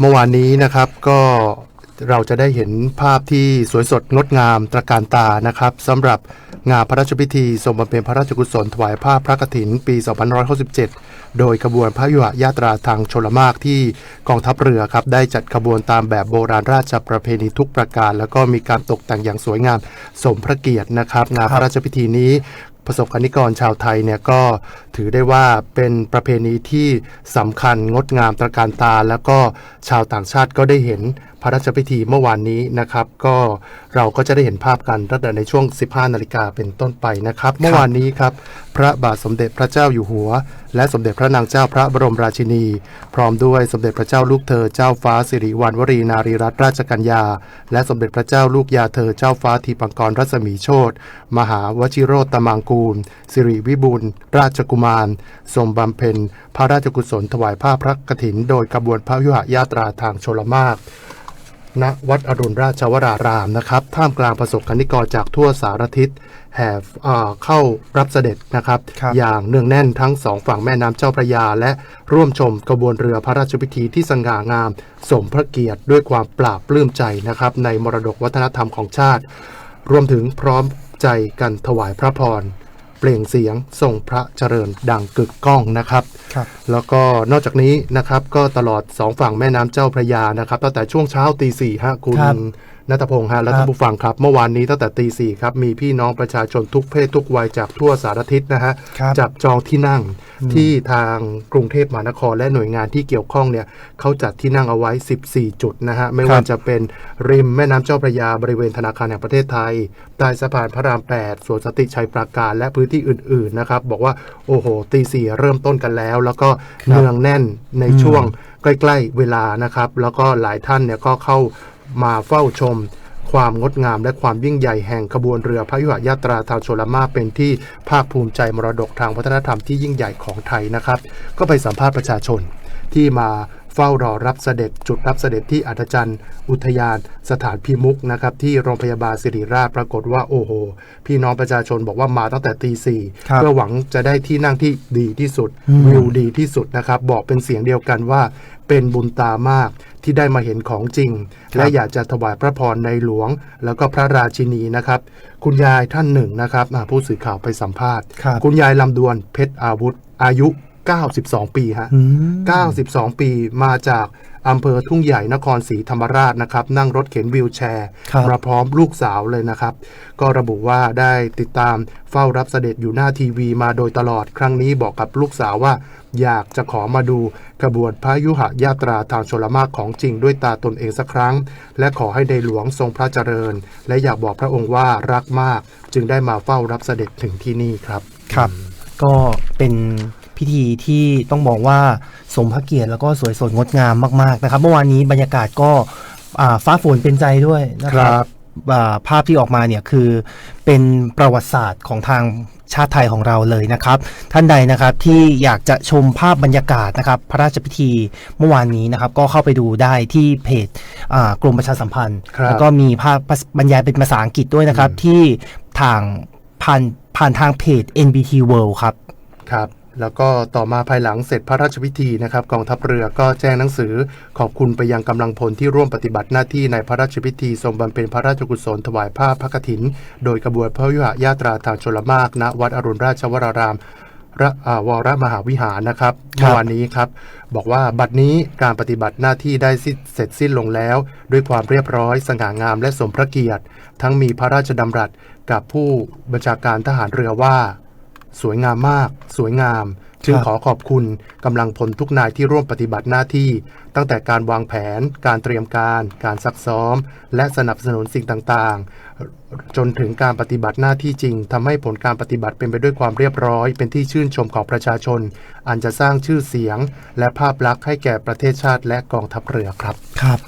เมื่อวานนี้นะครับก็เราจะได้เห็นภาพที่สวยสดงดงามตระการตานะครับสำหรับงานพระราชพิธีทรงบำเพ็ญพระราชกุศลถวายผ้าพระกฐินปี 2567 โดยขบวนพระยุหยาตราทางชลมากที่กองทัพเรือครับได้จัดขบวนตามแบบโบราณราชประเพณีทุกประการ แล้วก็มีการตกแต่งอย่างสวยงามสมพระเกียรตินะครับงานพระราชพิธีนี้ ประสบการณิกรชาวไทยเนี่ยก็ถือได้ว่าเป็นประเพณีที่สำคัญงดงามตระการตา แล้วก็ชาวต่างชาติก็ได้เห็นพระราชพิธีเมื่อวานนี้นะครับ ก็เราก็จะได้เห็นภาพกันตั้งแต่ในช่วง 15 นาฬิกาเป็นต้นไปนะครับ เมื่อวานนี้ครับ พระบาทสมเด็จพระเจ้าอยู่หัว และสมเด็จพระนางเจ้าพระบรมราชินี พร้อมด้วยสมเด็จพระเจ้าลูกเธอเจ้าฟ้าสิริวัณวรีนารีรัตนราชกัญญา และสมเด็จพระเจ้าลูกยาเธอเจ้าฟ้าทีปังกรรัศมีโชตมหาวชิโรตมังกูล สิริวิบูลย์ราชกุมารทรงบำเพ็ญพระราชกุศลถวายผ้าพระกฐิน โดยขบวนพระยุหยาตราทางชลมาก ณวัดอรุณราชวรารามนะครับ ท่ามกลางประสบกนิกรจากทั่วสารทิศแห่เอ่อเข้ารับเสด็จนะครับครับอย่างเนื่องแน่นทั้งสองฝั่งแม่น้ำเจ้าพระยา และร่วมชมกระบวนเรือพระราชพิธีที่สง่างาม สมพระเกียรติด้วยความปราบปลื้มใจนะครับ ในมรดกวัฒนธรรมของชาติ รวมถึงพร้อมใจกันถวายพระพร เปล่งเสียงทรงพระเจริญดังกึกก้องนะครับ ครับ แล้วก็นอกจากนี้นะครับก็ตลอดสองฝั่งแม่น้ำเจ้าพระยานะครับตั้งแต่ช่วงเช้าตีสี่ฮะคุณครับ นัทพงศ์ฮะและครับท่านผู้ฟังครับ เมื่อวานนี้ตั้งแต่ตีสี่ครับ มีพี่น้องประชาชนทุกเพศทุกวัยจากทั่วสารทิศนะฮะครับจับจองที่นั่งที่ทางกรุงเทพมหานครและหน่วยงานที่เกี่ยวข้องเนี่ยเขาจัดที่นั่งเอาไว้ 14 จุดนะฮะ ไม่ว่าจะเป็นริมแม่น้ำเจ้าพระยาบริเวณธนาคารแห่งประเทศไทยใต้สะพานพระราม 8สวนสนติชัยปราการและพื้นที่อื่น ๆ นะครับ บอกว่าโอ้โหตีสี่เริ่มต้นกันแล้ว แล้วก็เนืองแน่นในช่วงใกล้ ๆ เวลานะครับ แล้วก็หลายท่านเนี่ยก็เข้า มาเฝ้าชม ความงดงามและความยิ่งใหญ่แห่งขบวนเรือพระยุหยาตราทางชลมาเป็นที่ภาคภูมิใจมรดกทางวัฒนธรรมที่ยิ่งใหญ่ของไทยนะครับ ก็ไปสัมภาษณ์ประชาชนที่มาเฝ้ารอรับเสด็จจุดรับเสด็จที่อัธจันทร์อุทยานสถานพิมุกนะครับ ที่โรงพยาบาลสิริราชปรากฏว่าโอ้โห พี่น้องประชาชนบอกว่ามาตั้งแต่ตีสี่ครับเพื่อหวังจะได้ที่นั่งที่ดีที่สุดอืมวิวดีที่สุดนะครับ บอกเป็นเสียงเดียวกันว่าเป็นบุญตามาก ที่ได้มาเห็นของจริง และอยากจะถวายพระพรในหลวง แล้วก็พระราชินีนะครับ คุณยายท่านหนึ่งนะครับอ่าผู้สื่อข่าวไปสัมภาษณ์ครับคุณยายลำดวนเพชรอาวุธอายุ 92 ปีฮะอืม92 ปีมาจากอำเภอทุ่งใหญ่นครศรีธรรมราชนะครับ นั่งรถเข็นวิวแชร์ครับมาพร้อมลูกสาวเลยนะครับ ก็ระบุว่าได้ติดตามเฝ้ารับเสด็จอยู่หน้าทีวีมาโดยตลอดครั้งนี้บอกกับลูกสาวว่า อยากจะขอมาดูกระบวนพระยุหยาตราทางชลมากของจริงด้วยตาตนเองสักครั้ง และขอให้ในหลวงทรงพระเจริญ และอยากบอกพระองค์ว่ารักมาก จึงได้มาเฝ้ารับเสด็จถึงที่นี่ครับครับ ก็เป็นพิธีที่ต้องบอกว่าสมพระเกียรติแล้วก็สวยสดงดงามมากๆนะครับ เมื่อวานนี้บรรยากาศก็อ่าฟ้าฝนเป็นใจด้วยนะคครัรับบอ่าภาพที่ออกมาเนี่ยคือเป็นประวัติศาสตร์ของทางชาติไทยของเราเลยนะครับ ท่านใดนะครับที่อยากจะชมภาพบรรยากาศนะครับ พระราชพิธีเมื่อวานนี้นะครับ ก็เข้าไปดูได้ที่เพจอ่ากรมประชาสัมพันธ์ครับแล้วก็มีภาพบรรยายเป็นภาษาอังกฤษด้วยนะครับที่ทาง ผ่านผ่านทางเพจ NBT World ครับ ครับ แล้วก็ต่อมาภายหลังเสร็จพระราชพิธีนะครับกองทัพเรือก็แจ้งหนังสือขอบคุณไปยังกำลังพลที่ร่วมปฏิบัติหน้าที่ในพระราชพิธีทรงบำเพ็ญพระราชกุศลถวายผ้าพระกฐิน โดยกระบวนพระยุหยาตราทางชลมากณวัดอรุณราชวราราม ระอ่าวรมหาวิหารนะครับครับเมื่อวานนี้ครับบอกว่าบัดนี้การปฏิบัติหน้าที่ได้สิ้นเสร็จสิ้นลงแล้ว ด้วยความเรียบร้อยสง่างามและสมพระเกียรติ ทั้งมีพระราชดำรัสกับผู้บัญชาการทหารเรือว่า สวยงามมาก สวยงาม จึงครับขอขอบคุณกำลังพลทุกนายที่ร่วมปฏิบัติหน้าที่ ตั้งแต่การวางแผน การเตรียมการ การซักซ้อม และสนับสนุนสิ่งต่างๆ จนถึงการปฏิบัติหน้าที่จริงทำให้ผลการปฏิบัติเป็นไปด้วยความเรียบร้อย เป็นที่ชื่นชมของประชาชน อันจะสร้างชื่อเสียง และภาพลักษณ์ให้แก่ประเทศชาติและกองทัพเรือครับ ครับ